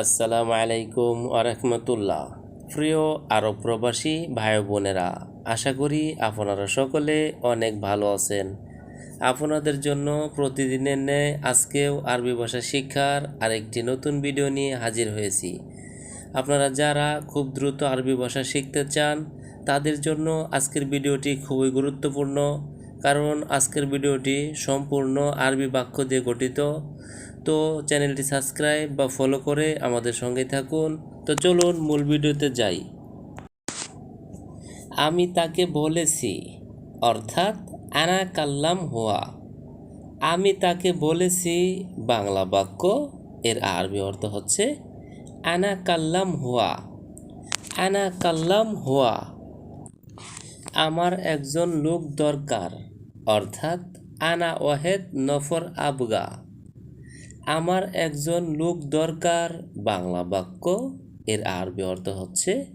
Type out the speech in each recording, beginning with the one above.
আসসালামু আলাইকুম আরহামতুল্লাহ প্রিয় আরব প্রবাসী ভাই বোনেরা আশা করি আপনারা সকলে অনেক ভালো আছেন। আপনাদের জন্য প্রতিদিনের ন্যায় আজকেও আরবি ভাষা শিক্ষার আরেকটি নতুন ভিডিও নিয়ে হাজির হয়েছি। আপনারা যারা খুব দ্রুত আরবি ভাষা শিখতে চান, তাদের জন্য আজকের ভিডিওটি খুবই গুরুত্বপূর্ণ, কারণ আজকের ভিডিওটি সম্পূর্ণ আরবি বাক্য দিয়ে গঠিত। তো চ্যানেলটি সাবস্ক্রাইব বা ফলো করে আমাদের সঙ্গে থাকুন। তো চলুন মূল ভিডিওতে যাই। আমি তাকে বলেছি, অর্থাৎ আনা কাল্লাম হোয়া। আমি তাকে বলেছি, বাংলা বাক্য এর আরবি অর্থ হচ্ছে, আনা কাল্লাম হোয়া। আনা কাল্লাম হোয়া। আমার একজন লোক দরকার, অর্থাৎ আনা ওয়াহেদ নফর আবগা। আমার একজন লোক দরকার। বাংলা বাক্য, এর আরবি অর্থ হচ্ছে,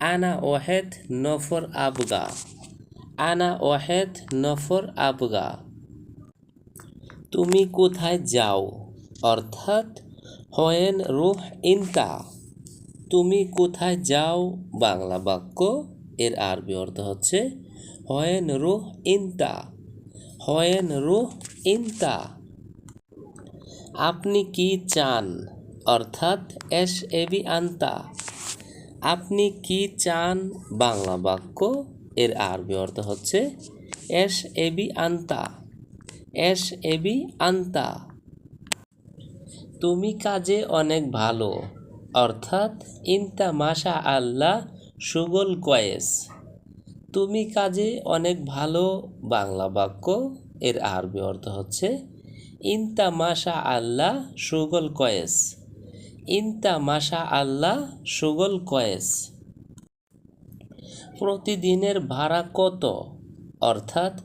আনা ওয়াহেদ নফর আবগা। আনা ওয়াহেদ নফর আবগা। তুমি কোথায় যাও? অর্থাৎ, হয়েন রুহ ইনতা তুমি কোথায় যাও? বাংলা বাক্য, এর আরবি অর্থ হচ্ছে, হয়েন রুহ ইনতা। হয়েন রুহ ইনতা। আপনি কি চান? অর্থাৎ এস এবি আন্তা। আপনি কি চান? বাংলা বাক্য, এর আরবি অর্থ হচ্ছে এস এবি আন্তা। এস এবি আন্তা। তুমি কাজে অনেক ভালো। অর্থাৎ ইনতা মাশা আল্লাহ সুগল কয়েস। তুমি কাজে অনেক ভালো। বাংলা বাক্য, এর আরবি অর্থ হচ্ছে ইনতা মাশা আল্লাহ সুগল কয়েস। ইনতা মাশা আল্লাহ সুগল কয়েস। প্রতিদিনের ভাড়া কত? অর্থাৎ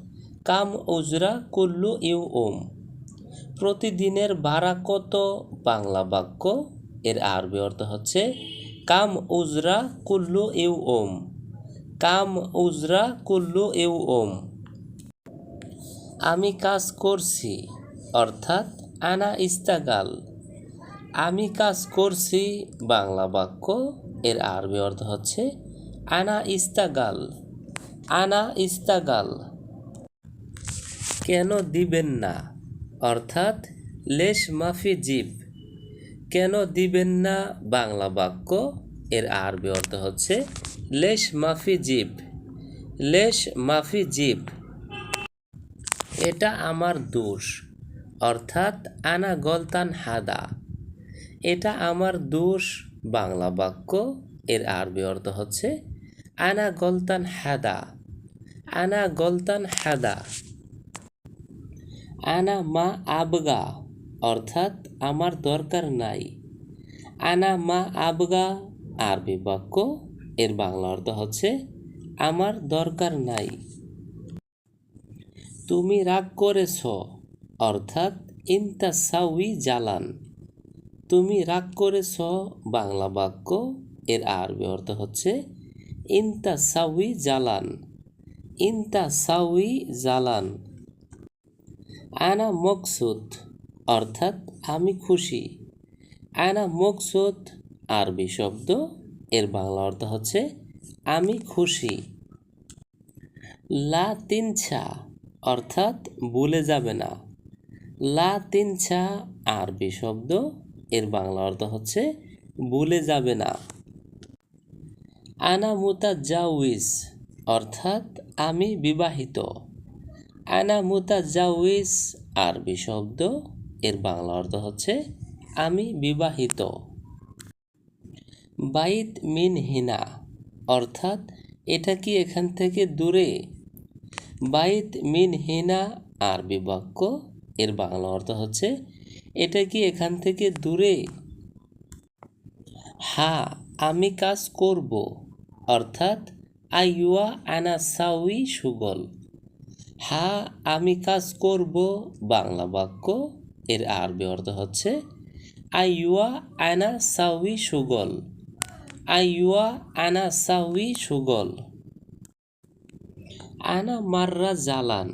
কাম উজরা কুল্লু ইউ ওম প্রতিদিনের ভাড়া কত? বাংলা বাক্য। এর আরবি অর্থ হচ্ছে কাম উজরা কুল্লু you Om come উজরা Kullu you ওম আমি কাজ করছি। অর্থাৎ আনা ইস্তাগাল। আমি কাজ করছি, বাংলা বাক্য, এর আরবি অর্থ হচ্ছে আনা ইস্তাগাল। আনা ইস্তাগাল। কেন দিবেন না? অর্থাৎ লেশ মাফি জিব। কেন দিবেন না? বাংলা বাক্য, এর আরবি অর্থ হচ্ছে লেশ মাফি জিব। লেশ মাফি জিব। এটা আমার দোষ। অর্থাৎ আনা গলতান হাদা। এটা আমার দোষ বাংলা বাক্য, এর আরবি অর্থ হচ্ছে আনা গলতান হাদা। আনা গলতান হাদা। আনা মা আবগা, অর্থাৎ আমার দরকার নাই। আনা মা আবগা, আরবি বাক্য, এর বাংলা অর্থ হচ্ছে আমার দরকার নাই। তুমি রাগ করেছ। অর্থাৎ ইনতা সাউই জালান। তুমি রাগ করেছ, বাংলা বাক্য, এর আরবি অর্থ হচ্ছে ইনতা সাউই জালান। ইনতা সাউই জালান। আনা মকসুদ, অর্থাৎ আমি খুশি। আনা মকসুদ, আরবি শব্দ, এর বাংলা অর্থ হচ্ছে আমি খুশি। লা তিনছা, অর্থাৎ ভুলে যাবে না। লা তিনছা আরবি শব্দ, এর বাংলা অর্থ হচ্ছে ভুলে যাবে না। আনা মুতা জাউইস অর্থাৎ আমি বিবাহিত। আনা মুতা জাউইস আরবি শব্দ, এর বাংলা অর্থ হচ্ছে আমি বিবাহিত। বাইত মিন হিনা, অর্থাৎ এটা কি এখান থেকে দূরে? বাইত মিন হিনা, আরবি বাক্য এর বাংলা অর্থ হচ্ছে, এটা কি এখান থেকে দূরে? হা আমি কাজ করব। অর্থাৎ আইয়া আনা সাউই সুগল। হা আমি কাজ করব। বাংলা বাক্য এর আরবি অর্থ হচ্ছে আইয়া আনা সাউই সুগল। আইয়া আনা সাউই সুগল। আনা মাররা জালান।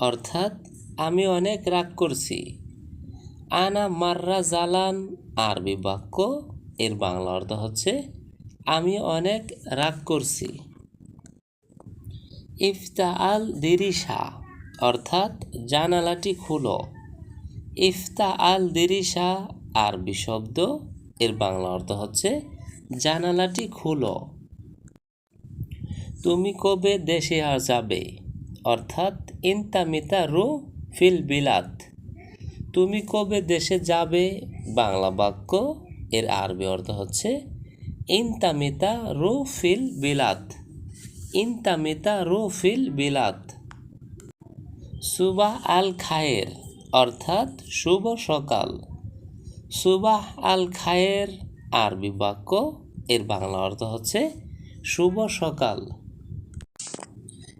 অর্থাৎ আমি অনেক রাগ করছি। আনা মাররা জালান আরবি বাক্য, এর বাংলা অর্থ হচ্ছে, আমি অনেক রাগ করছি। ইফতা আল দিরিশা, অর্থাৎ জানালাটি খুলো। ইফতা আল দিরিশা, আরবি শব্দ, এর বাংলা অর্থ হচ্ছে, জানালাটি খুলো। তুমি কবে দেশে আর যাবে? অর্থাৎ ইনতামিতা রু ফিল বিলাত। তুমি কবে দেশে যাবে? বাংলা বাক্য, এর আরবি অর্থ হচ্ছে, ইনতামিতা রু ফিল বিলাত। ইনতামিতা রু ফিল বিলাত। সুবাহ আল খায়ের, অর্থাৎ শুভ সকাল। সুবাহ আল খায়ের আরবি বাক্য, এর বাংলা অর্থ হচ্ছে, শুভ সকাল।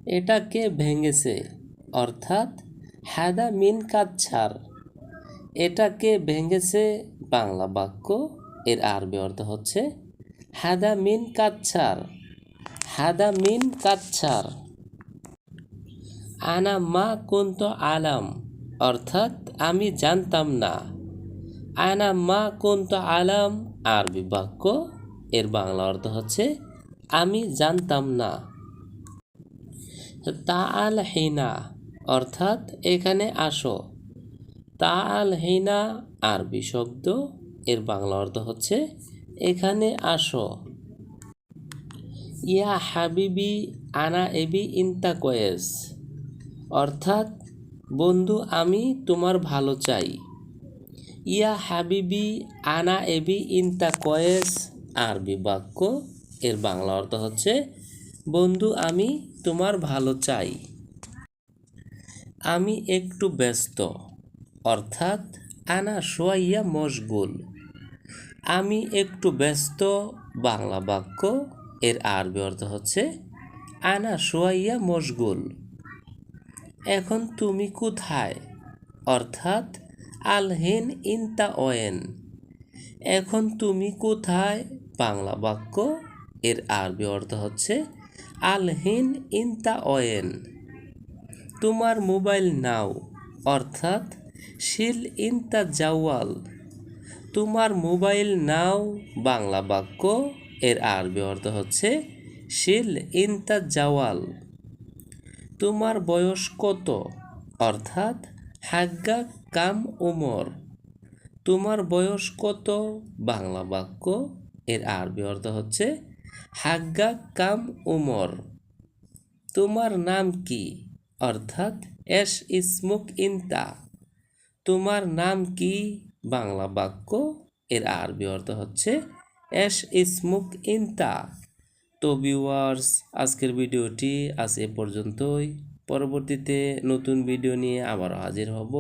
এটাকে ভেঙেছে? অর্থাৎ হাদা মিন কাচ্ছার এটাকে ভেঙেছে বাংলা বাক্য, এর আরবি অর্থ হচ্ছে হাদা মিন কাচ্ছার হাদা মিন কাচ্ছার আনা মা কুন্ত আলাম, অর্থাৎ আমি জানতাম না। আনা মা কুন্ত আলাম, আরবি বাক্য, এর বাংলা অর্থ হচ্ছে আমি জানতাম না। তা আল হিনা অর্থাৎ এখানে আসো। তা আল হিনা, আরবি শব্দ, এর বাংলা অর্থ হচ্ছে এখানে আসো। ইয়া হাবিবি আনা এবি ইন্তা কয়েস। অর্থাৎ, বন্ধু, আমি তোমার ভালো চাই। ইয়া হাবিবি আনা এবি ইন্তা কয়েস, আরবি বাক্য, এর বাংলা অর্থ হচ্ছে, বন্ধু, আমি তোমার ভালো চাই। আমি একটু ব্যস্ত। অর্থাৎ আনা সোয়াইয়া মশগুল। আমি একটু ব্যস্ত, বাংলা বাক্য, এর আরবি অর্থ হচ্ছে আনা সোয়াইয়া মশগুল। এখন তুমি কোথায়? অর্থাৎ আলহিন ইনতা ওয়েন। এখন তুমি কোথায়? বাংলা বাক্য, এর আরবি অর্থ হচ্ছে আলহিন ইনতা ওয়েন। তোমার মোবাইল নাও, অর্থাৎ শিল ইনতা জাওয়াল। তোমার মোবাইল নাও, বাংলা বাক্য, এর আরবি অর্থ হচ্ছে শিল ইনতা জাওয়াল। তোমার বয়স কত? অর্থাৎ হাগ্গা কাম উমর। তোমার বয়স কত? বাংলা বাক্য, এর আরবি অর্থ হচ্ছে হাগ্গা কাম উমর। তোমার নাম কি? অর্থাৎ এস ইসমুক ইনতা তোমার নাম কি? বাংলা বাক্য। এর আরবি অর্থ হচ্ছে এস ইসমুক ইনতা তো ভিউয়ার্স, আজকের ভিডিওটি আজ এ পর্যন্তই। পরবর্তীতে নতুন ভিডিও নিয়ে আবারও হাজির হব।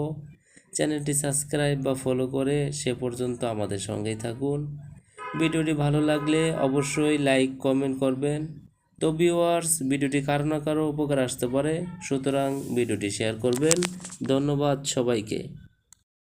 চ্যানেলটি সাবস্ক্রাইব বা ফলো করে সে পর্যন্ত আমাদের সঙ্গেই থাকুন। ভিডিওটি ভালো লাগলে অবশ্যই লাইক, কমেন্ট করবেন। তো ভিউয়ার্স ভিডিওটি কারও না কারও উপকার আসতে পারে। সুতরাং ভিডিওটি শেয়ার করবেন। ধন্যবাদ সবাইকে।